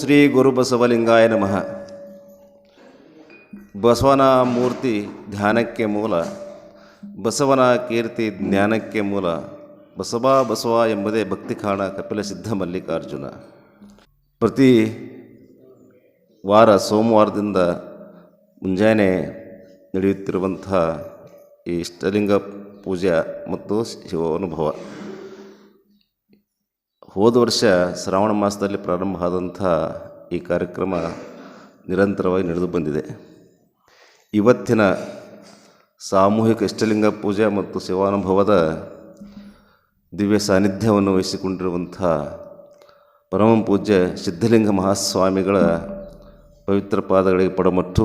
ಶ್ರೀ ಗುರು ಬಸವಲಿಂಗಾಯ ನಮಃ. ಬಸವನ ಮೂರ್ತಿ ಧ್ಯಾನಕ್ಕೆ ಮೂಲ, ಬಸವನ ಕೀರ್ತಿ ಜ್ಞಾನಕ್ಕೆ ಮೂಲ, ಬಸವ ಬಸವ ಎಂಬುದೇ ಭಕ್ತಿ ಕಾಣ ಕಪಿಲ ಸಿದ್ಧ ಮಲ್ಲಿಕಾರ್ಜುನ. ಪ್ರತಿ ವಾರ ಸೋಮವಾರದಿಂದ ಮುಂಜಾನೆ ನಡೆಯುತ್ತಿರುವಂತಹ ಈ ಇಷ್ಟಲಿಂಗ ಪೂಜೆ ಮತ್ತು ಶಿವಾನುಭವ. ಹೋದ ವರ್ಷ ಶ್ರಾವಣ ಮಾಸದಲ್ಲಿ ಪ್ರಾರಂಭ ಆದಂಥ ಈ ಕಾರ್ಯಕ್ರಮ ನಿರಂತರವಾಗಿ ನಡೆದು ಬಂದಿದೆ. ಇವತ್ತಿನ ಸಾಮೂಹಿಕ ಇಷ್ಟಲಿಂಗ ಪೂಜೆ ಮತ್ತು ಸೇವಾನುಭವದ ದಿವ್ಯ ಸಾನ್ನಿಧ್ಯವನ್ನು ವಹಿಸಿಕೊಂಡಿರುವಂಥ ಪರಮ ಪೂಜ್ಯ ಸಿದ್ಧಲಿಂಗ ಮಹಾಸ್ವಾಮಿಗಳ ಪವಿತ್ರ ಪಾದಗಳಿಗೆ ಪಡಮಟ್ಟು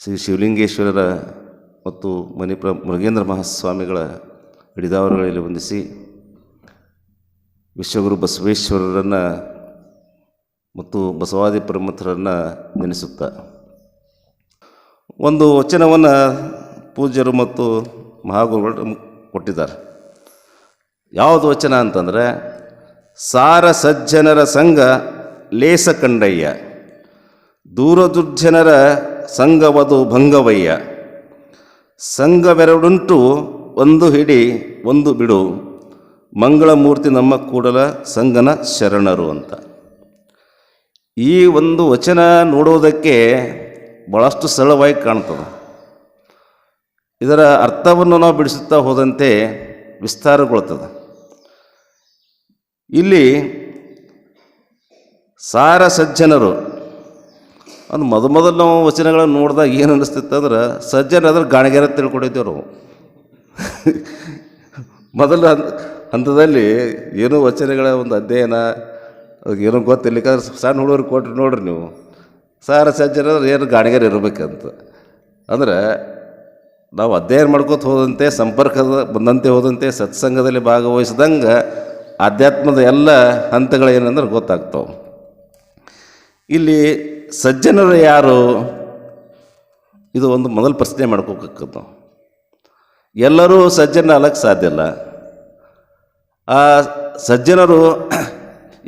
ಶ್ರೀ ಶಿವಲಿಂಗೇಶ್ವರರ ಮತ್ತು ಮಣಿಪ್ರ ಮೃಗೇಂದ್ರ ಮಹಾಸ್ವಾಮಿಗಳ ಹಿಡಿದಾವರುಗಳಲ್ಲಿ ವಂದಿಸಿ ವಿಶ್ವಗುರು ಬಸವೇಶ್ವರರನ್ನು ಮತ್ತು ಬಸವಾದಿ ಪ್ರಮುಖರನ್ನು ನೆನೆಸುತ್ತಾ. ಒಂದು ವಚನವನ್ನು ಪೂಜ್ಯರು ಮತ್ತು ಮಹಾಗುರುಗಳು ಕೊಟ್ಟಿದ್ದಾರೆ. ಯಾವುದು ವಚನ ಅಂತಂದರೆ, ಸಾರ ಸಜ್ಜನರ ಸಂಘ ಲೇಸ ಕಂಡಯ್ಯ, ದೂರ ದುರ್ಜನರ ಸಂಘವದು ಭಂಗವಯ್ಯ, ಸಂಘವೆರಡುಂಟು ಒಂದು ಹಿಡಿ ಒಂದು ಬಿಡು. ಮಂಗಳಮೂರ್ತಿ ನಮ್ಮ ಕೂಡಲ ಸಂಗನ ಶರಣರು ಅಂತ. ಈ ಒಂದು ವಚನ ನೋಡುವುದಕ್ಕೆ ಭಾಳಷ್ಟು ಸರಳವಾಗಿ ಕಾಣ್ತದೆ. ಇದರ ಅರ್ಥವನ್ನು ನಾವು ಬಿಡಿಸುತ್ತಾ ಹೋದಂತೆ ವಿಸ್ತಾರಗೊಳ್ತದೆ. ಇಲ್ಲಿ ಸಾರ ಸಜ್ಜನರು, ಅದು ಮೊದ ಮೊದಲು ನಾವು ವಚನಗಳನ್ನು ನೋಡಿದಾಗ ಏನು ಅನ್ನಿಸ್ತಿತ್ತು ಅಂದ್ರೆ ಸಜ್ಜನ ಅಂದ್ರೆ ಗಾಣಿಗೆರ ತಿಳ್ಕೊಂಡಿದ್ದೇವೆ ನಾವು. ಮೊದಲು ಹಂತ ಹಂತದಲ್ಲಿ ಏನೋ ವಚನಗಳ ಒಂದು ಅಧ್ಯಯನ ಏನೋ ಗೊತ್ತಿಲ್ಲ ಯಾಕಂದ್ರೆ ಸಣ್ಣ ಹುಡುಗರು ಕೊಟ್ಟರು ನೋಡ್ರಿ ನೀವು. ಸಾರ ಸಜ್ಜನ ಅಂದ್ರೆ ಏನು ಗಾಣಿಗರ ಇರಬೇಕಂತ. ಅಂದ್ರೆ ನಾವು ಅಧ್ಯಯನ ಮಾಡ್ಕೋತ ಹೋದಂತೆ, ಸಂಪರ್ಕದ ಬಂದಂತೆ ಹೋದಂತೆ, ಸತ್ಸಂಗದಲ್ಲಿ ಭಾಗವಹಿಸಿದಂಗೆ ಆಧ್ಯಾತ್ಮದ ಎಲ್ಲ ಹಂತಗಳೇನಂದ್ರೆ ಗೊತ್ತಾಗ್ತವೆ. ಇಲ್ಲಿ ಸಜ್ಜನರು ಯಾರು? ಇದು ಒಂದು ಮೊದಲು ಪ್ರಶ್ನೆ ಮಾಡ್ಕೋಬೇಕಂತ ಎಲ್ಲರೂ ಸಜ್ಜನ ಅಲಕ್ಕೆ ಸಾಧ್ಯ ಇಲ್ಲ. ಸಜ್ಜನರು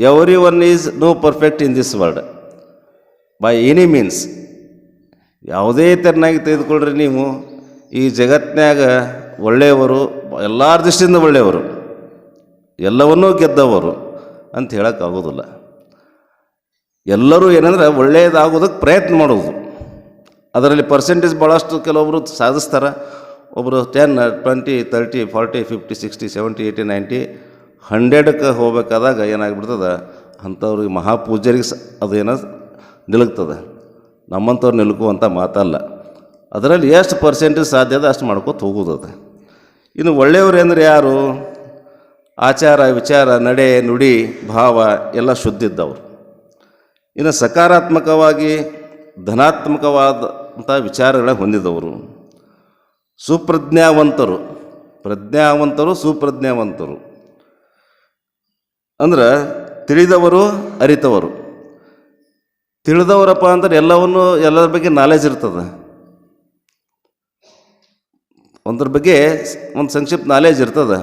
every one is no perfect in this world by any means ಯಾವುದೇ ತೆರನಾಗಿ ತೆಗೆದುಕೊಳ್ಳ್ರಿ ನೀವು. ಈ ಜಗತ್ತಿನಾಗ ಒಳ್ಳೆಯವರು, ಎಲ್ಲರ ದೃಷ್ಟಿಯಿಂದ ಒಳ್ಳೆಯವರು. ಎಲ್ಲವನ್ನೂ ಗೆದ್ದವರು ಅಂತ ಹೇಳೋಕ್ಕಾಗೋದಿಲ್ಲ. ಎಲ್ಲರೂ ಏನಂದ್ರೆ ಒಳ್ಳೆಯದಾಗೋದಕ್ಕೆ ಪ್ರಯತ್ನ ಮಾಡೋದು. ಅದರಲ್ಲಿ ಪರ್ಸೆಂಟೇಜ್ ಭಾಳಷ್ಟು ಕೆಲವೊಬ್ಬರು ಸಾಧಿಸ್ತಾರೆ. ಒಬ್ಬರು ten twenty thirty forty fifty sixty seventy eighty ninety ಹಂಡ್ರೆಡಕ್ಕೆ ಹೋಗ್ಬೇಕಾದಾಗ ಏನಾಗ್ಬಿಡ್ತದೆ? ಅಂಥವ್ರಿಗೆ ಮಹಾಪೂಜ್ಯರಿಗೆ ಸ ಅದೇನೋ ನಿಲುಗ್ತದೆ. ನಮ್ಮಂಥವ್ರು ನಿಲುಕುವಂಥ ಮಾತಲ್ಲ. ಅದರಲ್ಲಿ ಎಷ್ಟು ಪರ್ಸೆಂಟೇಜ್ ಸಾಧ್ಯ ಅದ ಅಷ್ಟು ಮಾಡ್ಕೊತ ಹೋಗೋದು ಅದು. ಇನ್ನು ಒಳ್ಳೆಯವರು ಅಂದರೆ ಯಾರು? ಆಚಾರ, ವಿಚಾರ, ನಡೆ, ನುಡಿ, ಭಾವ ಎಲ್ಲ ಶುದ್ಧಿದ್ದವರು ಇನ್ನು ಸಕಾರಾತ್ಮಕವಾಗಿ ಧನಾತ್ಮಕವಾದಂಥ ವಿಚಾರಗಳ ಹೊಂದಿದವರು. ಸುಪ್ರಜ್ಞಾವಂತರು. ಪ್ರಜ್ಞಾವಂತರು, ಸುಪ್ರಜ್ಞಾವಂತರು. ಅಂದ್ರೆ ತಿಳಿದವರು ಅರಿತವರು. ತಿಳಿದವರಪ್ಪ ಅಂದ್ರೆ ಎಲ್ಲವನ್ನು, ಎಲ್ಲರ ಬಗ್ಗೆ ನಾಲೆಜ್ ಇರ್ತದೆ. ಒಂದ್ರ ಬಗ್ಗೆ ಒಂದು ಸಂಕ್ಷಿಪ್ತ ನಾಲೆಜ್ ಇರ್ತದೆ.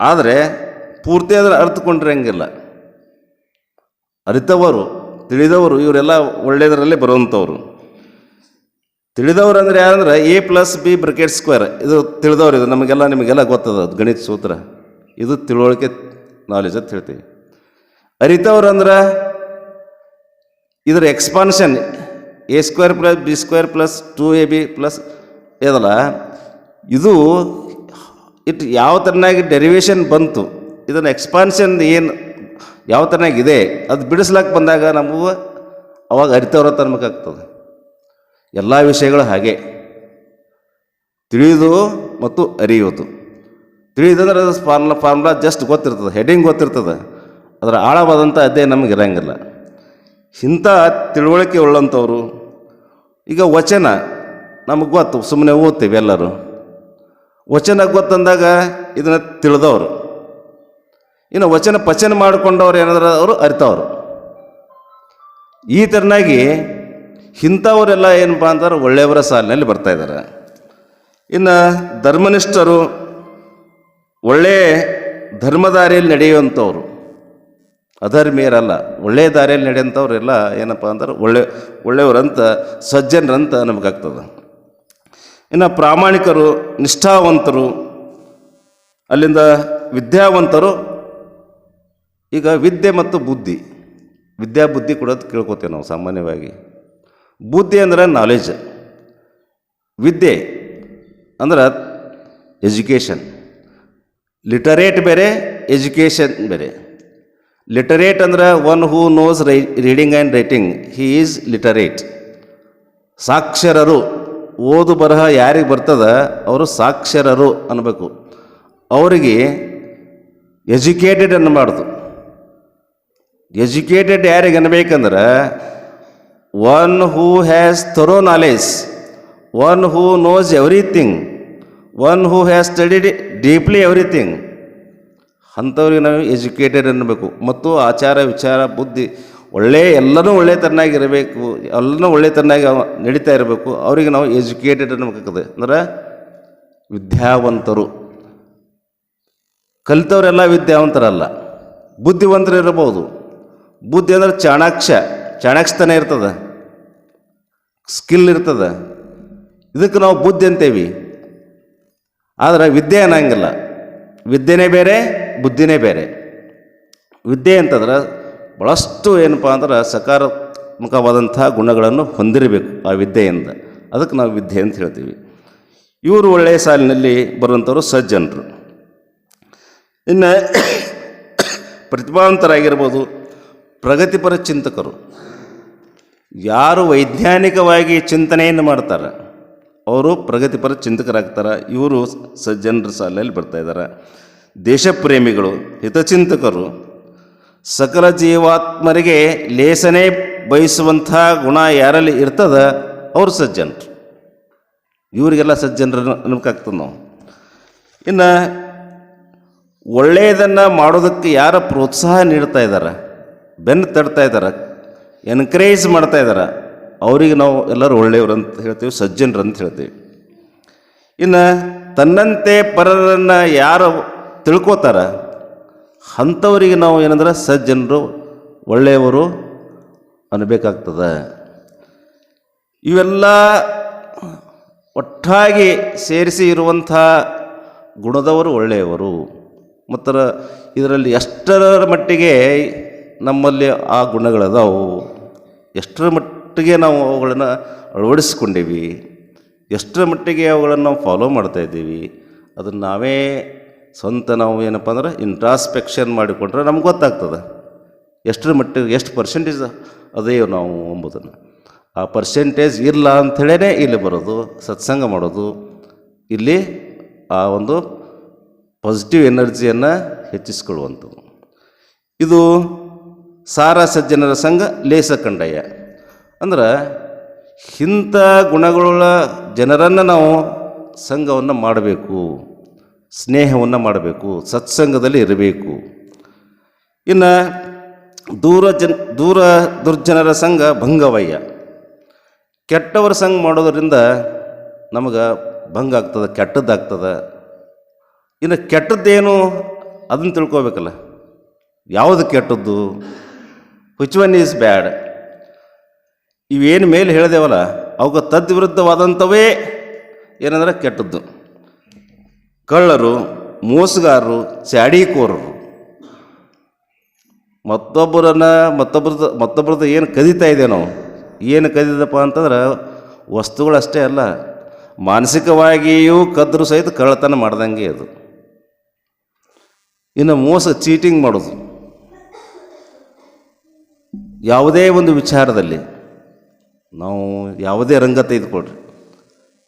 ಆದರೆ ಪೂರ್ತಿ ಅದರ ಅರ್ಥಕೊಂಡಿರಂಗಿಲ್ಲ ಅರಿತವರು, ತಿಳಿದವರು ಇವರೆಲ್ಲ ಒಳ್ಳೆಯದರಲ್ಲೇ ಬರುವಂಥವ್ರು ತಿಳಿದವರು ಅಂದರೆ ಯಾರಂದ್ರೆ A plus B bracket square ಇದು ತಿಳಿದವರು ಇದು ನಮಗೆಲ್ಲ, ನಿಮಗೆಲ್ಲ ಗೊತ್ತದ ಗಣಿತ ಸೂತ್ರ. ಇದು ತಿಳುವಳಿಕೆ ನಾಲೆಜ್ ಅಂತ ಹೇಳ್ತೀವಿ. ಅರಿತವ್ರು ಅಂದ್ರೆ ಇದರ expansion A square plus B square plus two A B plus ಇದಲ್ಲ ಇದು ಇಟ್ ಯಾವ ಥರನಾಗಿ ಡೆರಿವೇಷನ್ ಬಂತು, ಇದನ್ನು ಎಕ್ಸ್ಪಾನ್ಷನ್ ಏನು ಯಾವ ಥರನಾಗಿದೆ ಅದು ಬಿಡಿಸ್ಲಕ್ಕೆ ಬಂದಾಗ ನಮಗೂ ಅವಾಗ ಅರಿತವ್ರ ತನ್ಬೇಕಾಗ್ತದೆ ಎಲ್ಲ ವಿಷಯಗಳು ಹಾಗೆ. ತಿಳಿಯುವುದು ಮತ್ತು ಅರಿಯುವುದು ತಿಳಿಯುದಂದ್ರೆ ಅದು ಫಾರ್ಮುಲಾ ಫಾರ್ಮುಲಾ ಜಸ್ಟ್ ಗೊತ್ತಿರ್ತದೆ ಹೆಡಿಂಗ್ ಗೊತ್ತಿರ್ತದೆ. ಅದರ ಆಳವಾದಂಥ ಅಧ್ಯಯನ ನಮಗೆ ಇರೋಂಗಿಲ್ಲ. ಇಂಥ ತಿಳುವಳಿಕೆ ಉಳ್ಳಂಥವ್ರು, ಈಗ ವಚನ, ನಮಗೆ ಗೊತ್ತು ಸುಮ್ಮನೆ ಓದ್ತೀವಿ ಎಲ್ಲರೂ. ವಚನ ಗೊತ್ತಂದಾಗ ಇದನ್ನು ತಿಳಿದವರು. ಇನ್ನು ವಚನ ಪಚನ ಮಾಡಿಕೊಂಡವ್ರು ಏನಾದ್ರೆ ಅವರು ಅರಿತವ್ರು. ಈ ಥರನಾಗಿ ಇಂಥವರೆಲ್ಲ ಏನಪ್ಪ ಅಂತಾರೆ, ಒಳ್ಳೆಯವರ ಸಾಲಿನಲ್ಲಿ ಬರ್ತಾ ಇದ್ದಾರೆ ಇನ್ನು ಧರ್ಮನಿಷ್ಠರು ಒಳ್ಳೆಯ ಧರ್ಮದಾರಿಯಲ್ಲಿ ನಡೆಯುವಂಥವ್ರು, ಅಧರ್ಮೀಯರಲ್ಲ ಒಳ್ಳೆಯ ದಾರಿಯಲ್ಲಿ ನಡೆಯುವಂಥವ್ರೆಲ್ಲ ಏನಪ್ಪ ಅಂದ್ರೆ ಒಳ್ಳೆ, ಒಳ್ಳೆಯವರಂತ, ಸಜ್ಜನರಂತ ನಮಗಾಗ್ತದೆ. ಇನ್ನು ಪ್ರಾಮಾಣಿಕರು, ನಿಷ್ಠಾವಂತರು, ಅಲ್ಲಿಂದ ವಿದ್ಯಾವಂತರು, ಈಗ ವಿದ್ಯೆ ಮತ್ತು ಬುದ್ಧಿ, ವಿದ್ಯಾ ಬುದ್ಧಿ ಕೂಡ ಕೇಳ್ಕೊತೇವೆ ನಾವು ಸಾಮಾನ್ಯವಾಗಿ. ಬುದ್ಧಿ ಅಂದ್ರೆ ನಾಲೆಜ್ ವಿದ್ಯೆ ಅಂದ್ರೆ ಎಜುಕೇಷನ್ ಲಿಟರೇಟ್ ಬೇರೆ ಎಜುಕೇಷನ್ ಬೇರೆ. ಲಿಟರೇಟ್ ಅಂದ್ರೆ one who knows write reading and writing he is literate ಸಾಕ್ಷರರು, ಓದು ಬರಹ ಯಾರಿಗೆ ಬರ್ತದ? ಅವರು ಸಾಕ್ಷರರು ಅನ್ನಬೇಕು ಅವರಿಗೆ ಎಜುಕೇಟೆಡ್ ಅನ್ನಬಾರ್ದು ಎಜುಕೇಟೆಡ್ ಯಾರಿಗೆ ಅನ್ಬೇಕಂದ್ರೆ one who has thorough knowledge one who knows everything one who has studied deeply everything ಅಂಥವ್ರಿಗೆ ನಾವು ಎಜುಕೇಟೆಡ್ ಅನ್ನಬೇಕು. ಮತ್ತು ಆಚಾರ, ವಿಚಾರ, ಬುದ್ಧಿ ಒಳ್ಳೆಯ ಎಲ್ಲನೂ ಒಳ್ಳೆತನಾಗಿರಬೇಕು ಎಲ್ಲನೂ ಒಳ್ಳೆತನಾಗಿ ನಡೀತಾ ಇರಬೇಕು, ಅವರಿಗೆ ನಾವು ಎಜುಕೇಟೆಡ್ ಅನ್ನಬೇಕಾಗ್ತದೆ. ಅಂದರೆ ವಿದ್ಯಾವಂತರು. ಕಲಿತವರೆಲ್ಲ ವಿದ್ಯಾವಂತರಲ್ಲ. ಬುದ್ಧಿವಂತರು ಇರಬಹುದು. ಬುದ್ಧಿ ಅಂದರೆ ಚಾಣಾಕ್ಷ. ಚಾಣಾಕ್ಷತನ ಇರ್ತದೆ. ಸ್ಕಿಲ್ ಇರ್ತದೆ. ಇದಕ್ಕೆ ನಾವು ಬುದ್ಧಿ ಅಂತೇವಿ. ಆದರೆ ವಿದ್ಯೆ ಅನ್ನಂಗಿಲ್ಲ. ವಿದ್ಯೆನೇ ಬೇರೆ, ಬುದ್ಧಿನೇ ಬೇರೆ. ವಿದ್ಯೆ ಅಂತಂದ್ರೆ ಭಾಳಷ್ಟು ಏನಪ್ಪ ಅಂದ್ರೆ ಸಕಾರಾತ್ಮಕವಾದಂಥ ಗುಣಗಳನ್ನು ಹೊಂದಿರಬೇಕು ಆ ವಿದ್ಯೆಯಿಂದ. ಅದಕ್ಕೆ ನಾವು ವಿದ್ಯೆ ಅಂತ ಹೇಳ್ತೀವಿ. ಇವರು ಒಳ್ಳೆಯ ಸಾಲಿನಲ್ಲಿ ಬರುವಂಥವ್ರು ಸಜ್ಜನರು. ಇನ್ನು ಪ್ರತಿಭಾವಂತರಾಗಿರ್ಬೋದು ಪ್ರಗತಿಪರ ಚಿಂತಕರು. ಯಾರು ವೈಜ್ಞಾನಿಕವಾಗಿ ಚಿಂತನೆಯನ್ನು ಮಾಡ್ತಾರೆ? ಅವರು ಪ್ರಗತಿಪರ ಚಿಂತಕರಾಗ್ತಾರೆ. ಇವರು ಸಜ್ಜನರ ಸಾಲಿನಲ್ಲಿ ಬರ್ತಾ ಇದ್ದಾರೆ ದೇಶಪ್ರೇಮಿಗಳು, ಹಿತಚಿಂತಕರು, ಸಕಲ ಜೀವಾತ್ಮರಿಗೆ ಲೇಸನೆ ಬಯಸುವಂಥ ಗುಣ ಯಾರಲ್ಲಿ ಇರ್ತದ? ಅವರು ಸಜ್ಜನರು. ಇವರಿಗೆಲ್ಲ ಸಜ್ಜನರು ಅನ್ಬೇಕಾಗ್ತದೆ ನಾವು. ಇನ್ನು ಒಳ್ಳೆಯದನ್ನು ಮಾಡೋದಕ್ಕೆ ಯಾರ ಪ್ರೋತ್ಸಾಹ ನೀಡ್ತಾ ಇದ್ದಾರೆ ಬೆನ್ನು ತಡ್ತಾ ಇದ್ದಾರೆ ಎನ್ಕರೇಜ್ ಮಾಡ್ತಾ ಇದ್ದಾರೆ ಅವರಿಗೆ ನಾವು ಎಲ್ಲರೂ ಒಳ್ಳೆಯವರು ಅಂತ ಹೇಳ್ತೀವಿ, ಸಜ್ಜನರು ಅಂತ ಹೇಳ್ತೀವಿ. ಇನ್ನು ತನ್ನಂತೆ ಪರರನ್ನು ಯಾರು ತಿಳ್ಕೋತಾರ? ಅಂಥವರಿಗೆ ನಾವು ಏನಂದ್ರೆ ಸಜ್ಜನರು, ಒಳ್ಳೆಯವರು ಅನ್ನಬೇಕಾಗ್ತದೆ. ಇವೆಲ್ಲ ಒಟ್ಟಾಗಿ ಸೇರಿಸಿ ಇರುವಂಥ ಗುಣದವರು ಒಳ್ಳೆಯವರು. ಮತ್ತು ಇದರಲ್ಲಿ ಎಷ್ಟರ ಮಟ್ಟಿಗೆ ನಮ್ಮಲ್ಲಿ ಆ ಗುಣಗಳದಾವು? ಎಷ್ಟರ ಮಟ್ಟಿಗೆ ನಾವು ಅವುಗಳನ್ನು ಅಳವಡಿಸ್ಕೊಂಡೀವಿ. ಎಷ್ಟರ ಮಟ್ಟಿಗೆ ಅವುಗಳನ್ನು ನಾವು ಫಾಲೋ ಮಾಡ್ತಾ ಇದ್ದೀವಿ. ಅದನ್ನು ನಾವೇ ಸ್ವಂತ ನಾವು ಏನಪ್ಪ ಅಂದ್ರೆ ಇಂಟ್ರಾಸ್ಪೆಕ್ಷನ್ ಮಾಡಿಕೊಂಡ್ರೆ ನಮ್ಗೆ ಗೊತ್ತಾಗ್ತದೆ. ಎಷ್ಟರ ಮಟ್ಟಿಗೆ, ಎಷ್ಟು ಪರ್ಸೆಂಟೇಜ್ ಅದೇ ನಾವು ಎಂಬುದನ್ನು. ಆ ಪರ್ಸೆಂಟೇಜ್ ಇಲ್ಲ ಅಂಥೇಳೇ ಇಲ್ಲಿ ಬರೋದು, ಸತ್ಸಂಗ ಮಾಡೋದು. ಇಲ್ಲಿ ಆ ಒಂದು ಪಾಸಿಟಿವ್ ಎನರ್ಜಿಯನ್ನು ಹೆಚ್ಚಿಸ್ಕೊಳ್ಳುವಂಥದ್ದು. ಇದು ಸಾರ ಸಜ್ಜನರ ಸಂಘ ಲೇಸ ಕಂಡಯ್ಯ ಅಂದ್ರೆ ಇಂಥ ಗುಣಗಳುಳ್ಳ ಜನರನ್ನು ನಾವು ಸಂಘವನ್ನು ಮಾಡಬೇಕು, ಸ್ನೇಹವನ್ನು ಮಾಡಬೇಕು, ಸತ್ಸಂಗದಲ್ಲಿ ಇರಬೇಕು. ಇನ್ನು ದೂರ ಜನ್, ದೂರ ದುರ್ಜನರ ಸಂಘ ಭಂಗವಯ್ಯ. ಕೆಟ್ಟವರ ಸಂಘ ಮಾಡೋದರಿಂದ ನಮಗೆ ಭಂಗ ಆಗ್ತದೆ, ಕೆಟ್ಟದ್ದಾಗ್ತದೆ. ಇನ್ನು ಕೆಟ್ಟದ್ದೇನು ಅದನ್ನು ತಿಳ್ಕೊಬೇಕಲ್ಲ. ಯಾವುದು ಕೆಟ್ಟದ್ದು? ವಿಚ್ ಒನ್ ಈಸ್ ಬ್ಯಾಡ್ ಇವೇನು ಮೇಲೆ ಹೇಳಿದೆವಲ್ಲ ಅವಕ್ಕೆ ತದ್ವಿರುದ್ಧವಾದಂಥವೇ ಏನಂದ್ರೆ ಕೆಟ್ಟದ್ದು. ಕಳ್ಳರು, ಮೋಸಗಾರರು, ಚಾಡಿಕೋರರು. ಮತ್ತೊಬ್ಬರನ್ನ, ಮತ್ತೊಬ್ಬರದ ಮತ್ತೊಬ್ರದ್ದು ಏನು ಕದೀತಾ ಇದೆ ನಾವು? ಏನು ಕದಿದಪ್ಪ ಅಂತಂದ್ರೆ, ವಸ್ತುಗಳಷ್ಟೇ ಅಲ್ಲ, ಮಾನಸಿಕವಾಗಿಯೂ ಕದ್ರು ಸಹಿತ ಕಳ್ಳತನ ಮಾಡ್ದಂಗೆ ಅದು. ಇನ್ನು ಮೋಸ, ಚೀಟಿಂಗ್ ಮಾಡೋದು. ಯಾವುದೇ ಒಂದು ವಿಚಾರದಲ್ಲಿ ನಾವು ಯಾವುದೇ ರಂಗ ತೆಗೆದುಕೊಳ್ರಿ.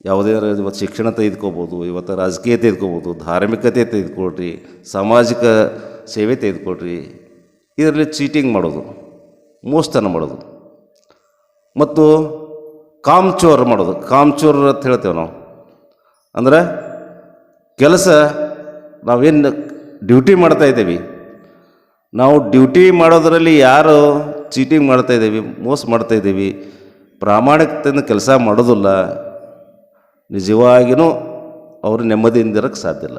ಯಾವುದೇ ಇವತ್ತು ಶಿಕ್ಷಣ ತೆಗೆದುಕೋಬೋದು ಇವತ್ತು ರಾಜಕೀಯ ತೆಗೆದುಕೋಬೋದು ಧಾರ್ಮಿಕತೆ ತೆಗೆದುಕೊಳ್ರಿ, ಸಾಮಾಜಿಕ ಸೇವೆ ತೆಗೆದುಕೊಳ್ರಿ. ಇದರಲ್ಲಿ ಚೀಟಿಂಗ್ ಮಾಡೋದು, ಮೋಸ್ತನ ಮಾಡೋದು. ಮತ್ತು ಕಾಮ್ಚೋರ್ ಮಾಡೋದು. ಕಾಮ್ಚೋರ್ ಅಂತ ಹೇಳ್ತೇವೆ ನಾವು. ಅಂದ್ರೆ ಕೆಲಸ ನಾವೇನು ಡ್ಯೂಟಿ ಮಾಡ್ತಾ ಇದ್ದೀವಿ. ನಾವು ಡ್ಯೂಟಿ ಮಾಡೋದರಲ್ಲಿ ಯಾರು ಚೀಟಿಂಗ್ ಮಾಡ್ತಾ ಇದ್ದೀವಿ, ಮೋಸ ಮಾಡ್ತಾ ಇದ್ದೀವಿ. ಪ್ರಾಮಾಣಿಕತೆಯಿಂದ ಕೆಲಸ ಮಾಡೋದಿಲ್ಲ ನಿಜವಾಗಿಯೂ ಅವರು ನೆಮ್ಮದಿಯಿಂದ ಇರೋಕ್ಕೆ ಸಾಧ್ಯ ಇಲ್ಲ.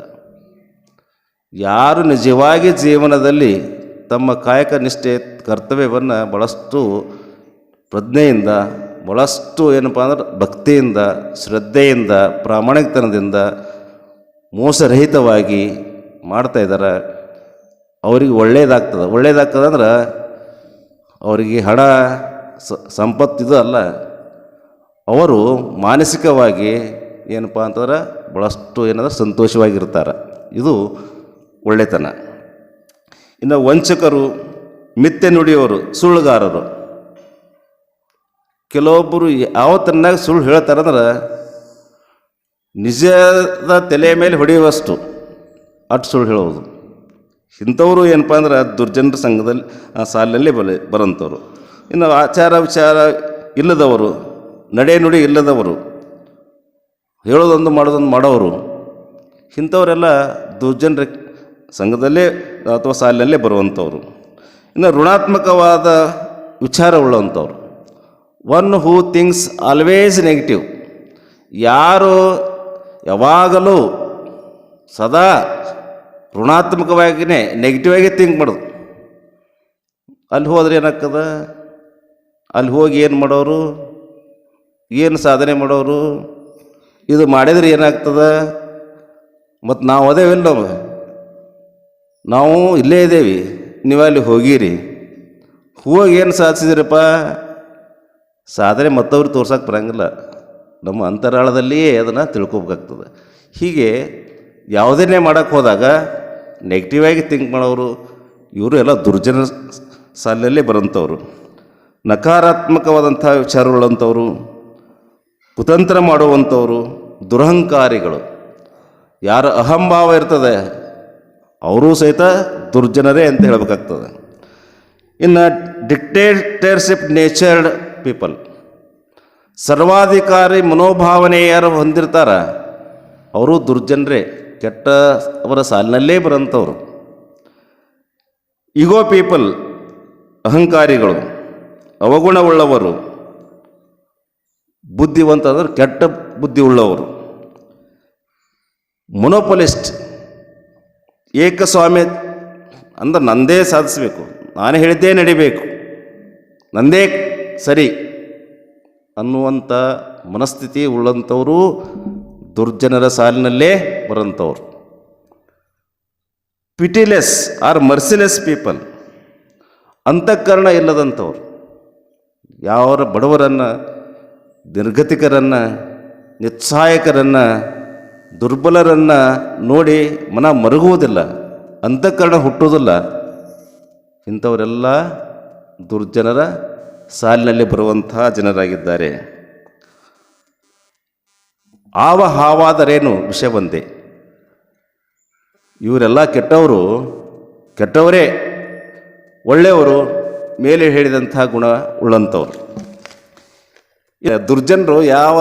ಯಾರು ನಿಜವಾಗಿ ಜೀವನದಲ್ಲಿ ತಮ್ಮ ಕಾಯಕ ನಿಷ್ಠೆ, ಕರ್ತವ್ಯವನ್ನು ಭಾಳಷ್ಟು ಪ್ರಜ್ಞೆಯಿಂದ ಭಾಳಷ್ಟು ಏನಪ್ಪ ಅಂದ್ರೆ ಭಕ್ತಿಯಿಂದ, ಶ್ರದ್ಧೆಯಿಂದ, ಪ್ರಾಮಾಣಿಕತನದಿಂದ ಮೋಸರಹಿತವಾಗಿ ಮಾಡ್ತಾ ಇದ್ದಾರೆ. ಅವ್ರಿಗೆ ಒಳ್ಳೇದಾಗ್ತದೆ. ಒಳ್ಳೇದಾಗ್ತದೆ ಅಂದ್ರೆ ಅವರಿಗೆ ಹಣ ಸಂಪತ್ತಿದು ಅಲ್ಲ ಅವರು ಮಾನಸಿಕವಾಗಿ ಏನಪ್ಪ ಅಂತಂದ್ರೆ ಭಾಳಷ್ಟು ಏನಂದ್ರೆ ಸಂತೋಷವಾಗಿರ್ತಾರೆ. ಇದು ಒಳ್ಳೆತನ. ಇನ್ನು ವಂಚಕರು, ಮಿಥ್ಯ ನುಡಿಯೋರು, ಸುಳ್ಳುಗಾರರು. ಕೆಲವೊಬ್ಬರು ಯಾವ ತನ್ನಾಗ ಸುಳ್ಳು ಹೇಳ್ತಾರಂದ್ರೆ ನಿಜದ ತಲೆ ಮೇಲೆ ಹೊಡೆಯುವಷ್ಟು ಅಟ್ಟು ಸುಳ್ಳು ಹೇಳೋದು ಇಂಥವರು ಏನಪ್ಪ ಅಂದ್ರೆ ದುರ್ಜನರ ಸಂಘದಲ್ಲಿ, ಆ ಸಾಲಿನಲ್ಲಿ ಬಲೆ ಬರೋಂಥವ್ರು ಇನ್ನು ಆಚಾರ ವಿಚಾರ ಇಲ್ಲದವರು, ನಡೆ ನುಡಿ ಇಲ್ಲದವರು, ಹೇಳೋದೊಂದು ಮಾಡೋದೊಂದು ಮಾಡೋರು, ಇಂಥವರೆಲ್ಲ ದುರ್ಜನರ ಸಂಘದಲ್ಲೇ ಅಥವಾ ಸಾಲಿನಲ್ಲೇ ಬರುವಂಥವ್ರು. ಇನ್ನು ಋಣಾತ್ಮಕವಾದ ವಿಚಾರ ವಿಚಾರವುಳ್ಳಂಥವ್ರು one who thinks always negative ಯಾರು ಯಾವಾಗಲೂ ಸದಾ ಋಣಾತ್ಮಕವಾಗಿಯೇ ನೆಗೆಟಿವ್ ಆಗಿ ಥಿಂಕ್ ಮಾಡೋದು. ಅಲ್ಲಿ ಹೋದ್ರೆ ಏನಾಗ್ತದ? ಅಲ್ಲಿ ಹೋಗಿ ಏನು ಮಾಡೋರು? ಏನು ಸಾಧನೆ ಮಾಡೋರು? ಇದು ಮಾಡಿದ್ರೆ ಏನಾಗ್ತದ? ಮತ್ತು ನಾವು ಅದೇವಿಲ್ಲ ನಾವು ನಾವು ಇಲ್ಲೇ ಇದ್ದೇವೆ ನೀವು ಅಲ್ಲಿ ಹೋಗಿರಿ. ಹೋಗಿ ಏನು ಸಾಧಿಸಿದ್ರಪ್ಪ? ಸಾಧನೆ ಮತ್ತವ್ರು ತೋರ್ಸೋಕೆ ಬರಂಗಿಲ್ಲ. ನಮ್ಮ ಅಂತರಾಳದಲ್ಲಿಯೇ ಅದನ್ನು ತಿಳ್ಕೊಬೇಕಾಗ್ತದೆ. ಹೀಗೆ ಯಾವುದನ್ನೇ ಮಾಡೋಕ್ಕೆ ಹೋದಾಗ ನೆಗೆಟಿವ್ ಆಗಿ ಥಿಂಕ್ ಮಾಡೋರು, ಇವರು ಎಲ್ಲ ದುರ್ಜನ ಸಾಲಿನಲ್ಲೇ ಬರೋಂಥವ್ರು ನಕಾರಾತ್ಮಕವಾದಂಥ ವಿಚಾರಗಳಂಥವ್ರು, ಕುತಂತ್ರ ಮಾಡುವಂಥವ್ರು, ದುರಹಂಕಾರಿಗಳು. ಯಾರ ಅಹಂಭಾವ ಇರ್ತದೆ, ಅವರೂ ಸಹಿತ ದುರ್ಜನರೇ ಅಂತ ಹೇಳಬೇಕಾಗ್ತದೆ. ಇನ್ನು ಡಿಕ್ಟೇಟರ್ಶಿಪ್ ನೇಚರ್ಡ್ ಪೀಪಲ್ ಸರ್ವಾಧಿಕಾರಿ ಮನೋಭಾವನೆ ಯಾರು ಹೊಂದಿರ್ತಾರ, ಅವರು ದುರ್ಜನರೇ, ಕೆಟ್ಟ ಅವರ ಸಾಲಿನಲ್ಲೇ ಬರೋಂಥವ್ರು. ಈಗೋ ಪೀಪಲ್ ಅಹಂಕಾರಿಗಳು. ಅವಗುಣವುಳ್ಳವರು. ಬುದ್ಧಿವಂತ ಅಂದರೆ ಕೆಟ್ಟ ಬುದ್ಧಿ ಉಳ್ಳವರು ಮೊನೋಪೊಲಿಸ್ಟ್ ಏಕಸ್ವಾಮ್ಯ ಅಂದ್ರೆ ನಂದೇ ಸಾಧಿಸಬೇಕು. ನಾನು ಹೇಳಿದ್ದೇ ನಡಿಬೇಕು. ನಂದೇ ಸರಿ ಅನ್ನುವಂಥ ಮನಸ್ಥಿತಿ ಉಳ್ಳಂಥವರು ದುರ್ಜನರ ಸಾಲಿನಲ್ಲೇ ಬರೋಂಥವ್ರು ಪಿಟಿಲೆಸ್ ಆರ್ ಮರ್ಸಿಲೆಸ್ ಪೀಪಲ್, ಅಂತಃಕರಣ ಇಲ್ಲದಂಥವ್ರು. ಯಾವ ಬಡವರನ್ನು, ನಿರ್ಗತಿಕರನ್ನು ನಿತ್ಸಹಾಯಕರನ್ನು ದುರ್ಬಲರನ್ನು ನೋಡಿ ಮನ ಮರುಗುವುದಿಲ್ಲ, ಅಂತಃಕರಣ ಹುಟ್ಟುವುದಿಲ್ಲ. ಇಂಥವರೆಲ್ಲ ದುರ್ಜನರ ಸಾಲಿನಲ್ಲಿ ಬರುವಂತಹ ಜನರಾಗಿದ್ದಾರೆ. ಆವ ಹಾವಾದರೇನು ವಿಷಯ ಬಂದೆ ಇವರೆಲ್ಲ ಕೆಟ್ಟವರು, ಕೆಟ್ಟವರೇ, ಒಳ್ಳೆಯವರು ಮೇಲೆ ಹೇಳಿದಂಥ ಗುಣ ಉಳ್ಳಂಥವ್ರು. ದುರ್ಜನರು ಯಾವ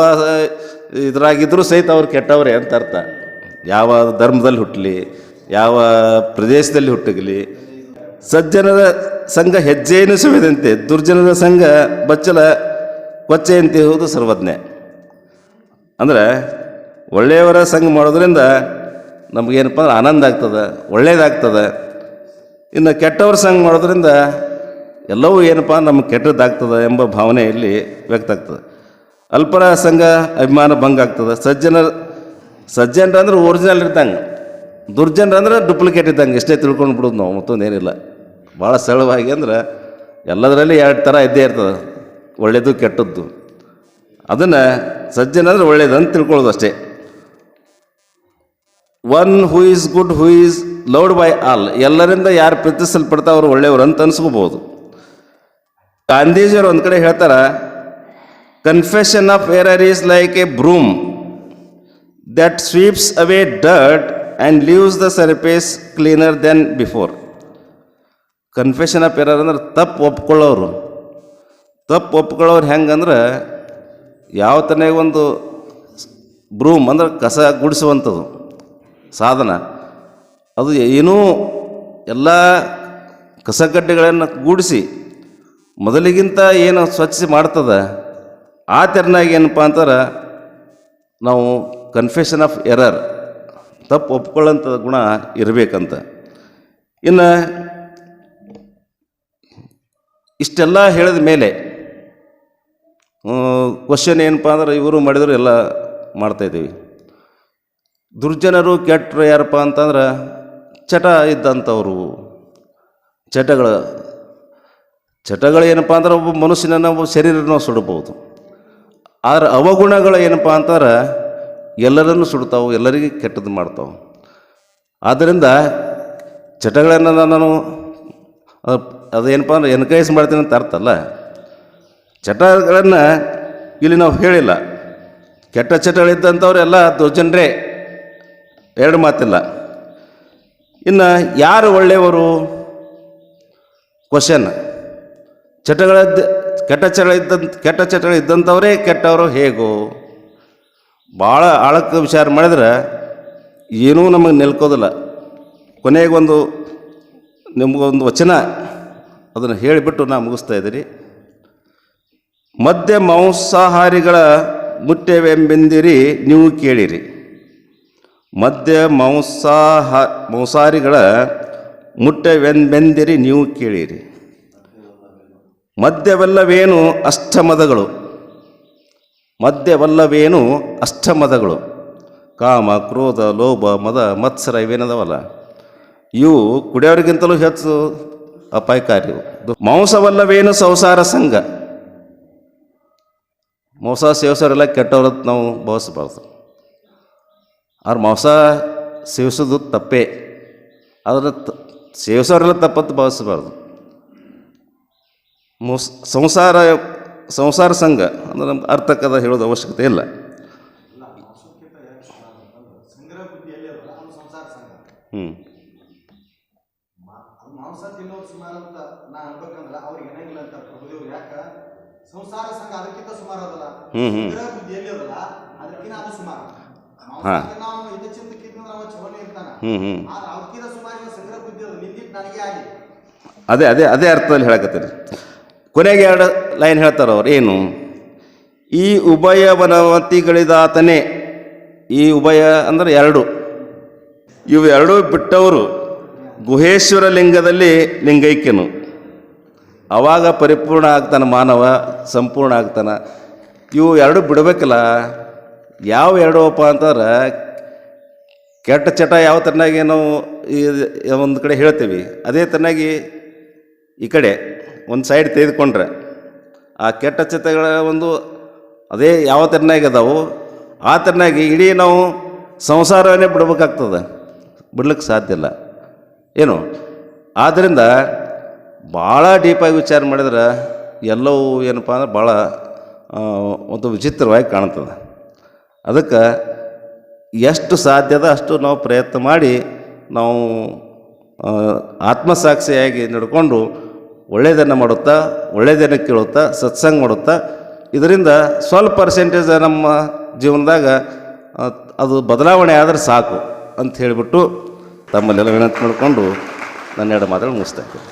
ಇದರಾಗಿದ್ದರೂ ಸಹಿತ ಅವ್ರು ಕೆಟ್ಟವರೇ ಅಂತ ಅರ್ಥ. ಯಾವ ಧರ್ಮದಲ್ಲಿ ಹುಟ್ಟಲಿ ಯಾವ ಪ್ರದೇಶದಲ್ಲಿ ಹುಟ್ಟಗಲಿ ಸಜ್ಜನರ ಸಂಘ ಹೆಜ್ಜೆಯನ್ನು ಸುವಿದಂತೆ ದುರ್ಜನರ ಸಂಘ ಬಚ್ಚಲ ಕೊಚ್ಚೆಯಂತೆ ಇರುವುದು ಸರ್ವಜ್ಞೆ. ಅಂದರೆ, ಒಳ್ಳೆಯವರ ಸಂಘ ಮಾಡೋದ್ರಿಂದ ನಮಗೇನಪ್ಪ ಅಂದ್ರೆ ಆನಂದ ಆಗ್ತದೆ, ಒಳ್ಳೇದಾಗ್ತದೆ. ಇನ್ನು ಕೆಟ್ಟವ್ರ ಸಂಘ ಮಾಡೋದ್ರಿಂದ ಎಲ್ಲವೂ ಏನಪ್ಪ ನಮಗೆ ಕೆಟ್ಟದ್ದಾಗ್ತದೆ ಎಂಬ ಭಾವನೆ ಇಲ್ಲಿ ವ್ಯಕ್ತ ಆಗ್ತದೆ. ಅಲ್ಪರ ಸಂಘ ಅಭಿಮಾನ ಭಂಗ ಆಗ್ತದೆ. ಸಜ್ಜನ, ಸಜ್ಜನರು ಅಂದ್ರೆ ಒರಿಜಿನಲ್ ಇರ್ತಂಗೆ ದುರ್ಜನರು ಅಂದ್ರೆ ಡೂಪ್ಲಿಕೇಟ್ ಇದ್ದಂಗೆ. ಇಷ್ಟೇ ತಿಳ್ಕೊಂಡು ಬಿಡೋದು ನಾವು ಮತ್ತೊಂದೇನಿಲ್ಲ ಭಾಳ ಸರಳವಾಗಿ ಅಂದ್ರೆ ಎಲ್ಲದರಲ್ಲಿ ಎರಡು ಥರ ಇದ್ದೇ ಇರ್ತದೆ. ಒಳ್ಳೆಯದು ಕೆಟ್ಟದ್ದು. ಅದನ್ನು ಸಜ್ಜನ ಅಂದ್ರೆ ಒಳ್ಳೇದು ಅಂತ ತಿಳ್ಕೊಳ್ಳೋದು ಅಷ್ಟೇ. One who is good who is loved by all ಎಲ್ಲರಿಂದ ಯಾರು ಪ್ರೀತಿಸಲ್ಪಡ್ತಾ ಅವರು ಒಳ್ಳೆಯವರು ಅಂತ ಅನ್ಸ್ಕೋಬೋದು. ಗಾಂಧೀಜಿಯವರು ಒಂದು ಕಡೆ ಹೇಳ್ತಾರೆ confession of error is like a broom that sweeps away dirt and leaves the surface cleaner than before confession of error ಅಂದ್ರೆ ತಪ್ಪು ಒಪ್ಕೊಳ್ಳೋರು. ತಪ್ಪು ಒಪ್ಕೊಳ್ಳೋರು ಹೆಂಗಂದ್ರೆ ಯಾವ ಒಂದು ಬ್ರೂಮ್ ಅಂದ್ರೆ ಕಸ ಗುಡಿಸುವಂಥದ್ದು, ಸಾಧನ. ಅದು ಏನೂ ಎಲ್ಲ ಕಸಗಡ್ಡೆಗಳನ್ನು ಗೂಡಿಸಿ ಮೊದಲಿಗಿಂತ ಏನು ಸ್ವಚ್ಛ ಮಾಡ್ತದ? ಆ ತೆರನಾಗಿ ಏನಪ್ಪ ಅಂತಾರೆ, ನಾವು ಕನ್ಫೆಷನ್ ಆಫ್ ಎರರ್ ತಪ್ಪು ಒಪ್ಕೊಳ್ಳೋಂಥ ಗುಣ ಇರಬೇಕಂತ. ಇನ್ನು ಇಷ್ಟೆಲ್ಲ ಹೇಳಿದ ಮೇಲೆ ಕ್ವಶನ್ ಏನಪ್ಪ ಅಂದ್ರೆ ಇವರು ಮಾಡಿದ್ರು ಎಲ್ಲ ಮಾಡ್ತಾಯಿದ್ದೀವಿ ದುರ್ಜನರು ಕೆಟ್ಟರು ಯಾರಪ್ಪ ಅಂತಂದ್ರೆ ಚಟ ಇದ್ದಂಥವ್ರು ಚಟಗಳು ಚಟಗಳು ಏನಪ್ಪ ಅಂದ್ರೆ ಒಬ್ಬ ಮನುಷ್ಯನ ಒಬ್ಬ ಶರೀರನ ಸುಡಬಹುದು. ಆದರೆ ಅವಗುಣಗಳು ಏನಪ್ಪ ಅಂತಾರೆ ಎಲ್ಲರನ್ನು ಸುಡ್ತಾವೆ, ಎಲ್ಲರಿಗೆ ಕೆಟ್ಟದ್ದು ಮಾಡ್ತಾವೆ. ಆದ್ದರಿಂದ ಚಟಗಳನ್ನು ನಾನು ಅದು- ಅದೇನಪ್ಪ ಅಂದ್ರೆ ಎನ್ಕರೇಜ್ ಮಾಡ್ತೀನಿ ಅಂತ ಅರ್ಥ ಅಲ್ಲ. ಚಟಗಳನ್ನು ಇಲ್ಲಿ ನಾವು ಹೇಳಿಲ್ಲ. ಕೆಟ್ಟ ಚಟಗಳಿದ್ದಂಥವ್ರೆಲ್ಲ ದುರ್ಜನರೇ. ಎರಡು ಮಾತಿಲ್ಲ. ಇನ್ನು ಯಾರು ಒಳ್ಳೆಯವರು? ಕ್ವಶನ್ ಚಟಗಳಿದ್ದ, ಕೆಟ್ಟ ಚಟಗಳಿದ್ದಂಥ ಕೆಟ್ಟ ಚಟಗಳಿದ್ದಂಥವರೇ ಕೆಟ್ಟವರು ಹೇಗೋ? ಭಾಳ ಆಳಕ್ಕೆ ವಿಚಾರ ಮಾಡಿದ್ರೆ ಏನೂ ನಮಗೆ ನಿಲ್ಕೋದಿಲ್ಲ. ಕೊನೆಗೊಂದು ನಿಮಗೊಂದು ವಚನ ಅದನ್ನು ಹೇಳಿಬಿಟ್ಟು ನಾನು ಮುಗಿಸ್ತಾ ಇದ್ದೀರಿ ಮದ್ಯ ಮಾಂಸಾಹಾರಿಗಳ ಮುಟ್ಟೆವೆಂಬೆಂದಿರಿ ನೀವು ಕೇಳಿರಿ. ಮದ್ಯ ಮಾಂಸಾಹ ಮಾಂಸಾಹಾರಿಗಳ ಮುಟ್ಟೆವೆಂಬೆಂದಿರಿ ನೀವು ಕೇಳಿರಿ. ಮದ್ಯವಲ್ಲವೇನು ಅಷ್ಟಮದಗಳು? ಮದ್ಯವಲ್ಲವೇನು ಅಷ್ಟಮದಗಳು? ಕಾಮ, ಕ್ರೋಧ, ಲೋಭ, ಮದ, ಮತ್ಸರ ಇವೇನದವಲ್ಲ? ಇವು ಕುಡಿಯೋರಿಗಿಂತಲೂ ಹೆಚ್ಚು ಅಪಾಯಕಾರಿ ಮಾಂಸವಲ್ಲವೇನು ಸಂಸಾರ ಸಂಘ? ಮಾಂಸ ಸೇವಿಸೋರೆಲ್ಲ ಕೆಟ್ಟವ್ರ ನಾವು ಭಾವಿಸಬಾರ್ದು. ಅವ್ರ ಮಾಂಸ ಸೇವಿಸೋದು ತಪ್ಪೇ. ಅದರ ಸೇವಿಸೋರೆಲ್ಲ ತಪ್ಪತ್ತು ಭಾವಿಸಬಾರ್ದು. ಮೋಸ್ ಸಂಸಾರ ಸಂಸಾರ ಸಂಘ ಅಂದ್ರೆ ನಮ್ಗೆ ಅರ್ಥಕ್ಕದ ಹೇಳೋದು ಅವಶ್ಯಕತೆ ಇಲ್ಲ. ಹ್ಞೂ ಹ್ಞೂ ಹ್ಞೂ ಹಾಂ. ಹ್ಞೂ ಹ್ಞೂ ಅದೇ ಅದೇ ಅದೇ ಅರ್ಥದಲ್ಲಿ ಹೇಳಕತ್ತೀನಿ. ಕೊನೆಗೆ ಎರಡು ಲೈನ್ ಹೇಳ್ತಾರೆ ಅವ್ರು, ಏನು? ಈ ಉಭಯ ವನವತಿಗಳಿದಾತನೇ ಈ ಉಭಯ ಅಂದರೆ ಎರಡು ಇವು ಎರಡೂ ಬಿಟ್ಟವರು ಗುಹೇಶ್ವರ ಲಿಂಗದಲ್ಲಿ ಲಿಂಗೈಕ್ಯನು. ಆವಾಗ ಪರಿಪೂರ್ಣ ಆಗ್ತಾನೆ ಮಾನವ, ಸಂಪೂರ್ಣ ಆಗ್ತಾನೆ. ಇವು ಎರಡು ಬಿಡಬೇಕಲ್ಲ, ಯಾವ ಎರಡವಪ್ಪ ಅಂತಂದ್ರೆ ಕೆಟ್ಟ ಚಟ ಯಾವ ಥರನಾಗಿ ನಾವು ಈ ಒಂದು ಕಡೆ ಹೇಳ್ತೀವಿ. ಅದೇ ಥರನಾಗಿ ಈ ಕಡೆ ಒಂದು ಸೈಡ್ ತೆಗೆದುಕೊಂಡ್ರೆ, ಆ ಕೆಟ್ಟ ಚಿತ್ರಗಳ ಒಂದು ಅದೇ ಯಾವ ಥರನಾಗಿ ಅದಾವು, ಆ ಥರನಾಗಿ ಇಡೀ ನಾವು ಸಂಸಾರವನ್ನೇ ಬಿಡ್ಬೇಕಾಗ್ತದೆ. ಬಿಡ್ಲಿಕ್ಕೆ ಸಾಧ್ಯ ಇಲ್ಲ. ಏನು? ಆದ್ದರಿಂದ ಭಾಳ ಡೀಪಾಗಿ ವಿಚಾರ ಮಾಡಿದ್ರೆ ಎಲ್ಲವೂ ಏನಪ್ಪ ಅಂದ್ರೆ ಭಾಳ ಒಂದು ವಿಚಿತ್ರವಾಗಿ ಕಾಣ್ತದೆ. ಅದಕ್ಕೆ ಎಷ್ಟು ಸಾಧ್ಯದ ಅಷ್ಟು ನಾವು ಪ್ರಯತ್ನ ಮಾಡಿ ನಾವು ಆತ್ಮಸಾಕ್ಷಿಯಾಗಿ ನಡ್ಕೊಂಡು ಒಳ್ಳೆಯದನ್ನು ಮಾಡುತ್ತಾ, ಒಳ್ಳೆಯದನ್ನು ಕೇಳುತ್ತಾ, ಸತ್ಸಂಗ ಮಾಡುತ್ತಾ, ಇದರಿಂದ ಸ್ವಲ್ಪ ಪರ್ಸೆಂಟೇಜ್ ನಮ್ಮ ಜೀವನದಾಗ ಅದು ಬದಲಾವಣೆ ಆದರೆ ಸಾಕು ಅಂತ ಹೇಳಿಬಿಟ್ಟು ತಮ್ಮಲ್ಲೆಲ್ಲ ವಿನಂತಿ ಮಾಡಿಕೊಂಡು ನನ್ನ ಎರಡು ಮಾತುಗಳು ಮುಗಿಸ್ತಾ ಇದ್ದೀನಿ.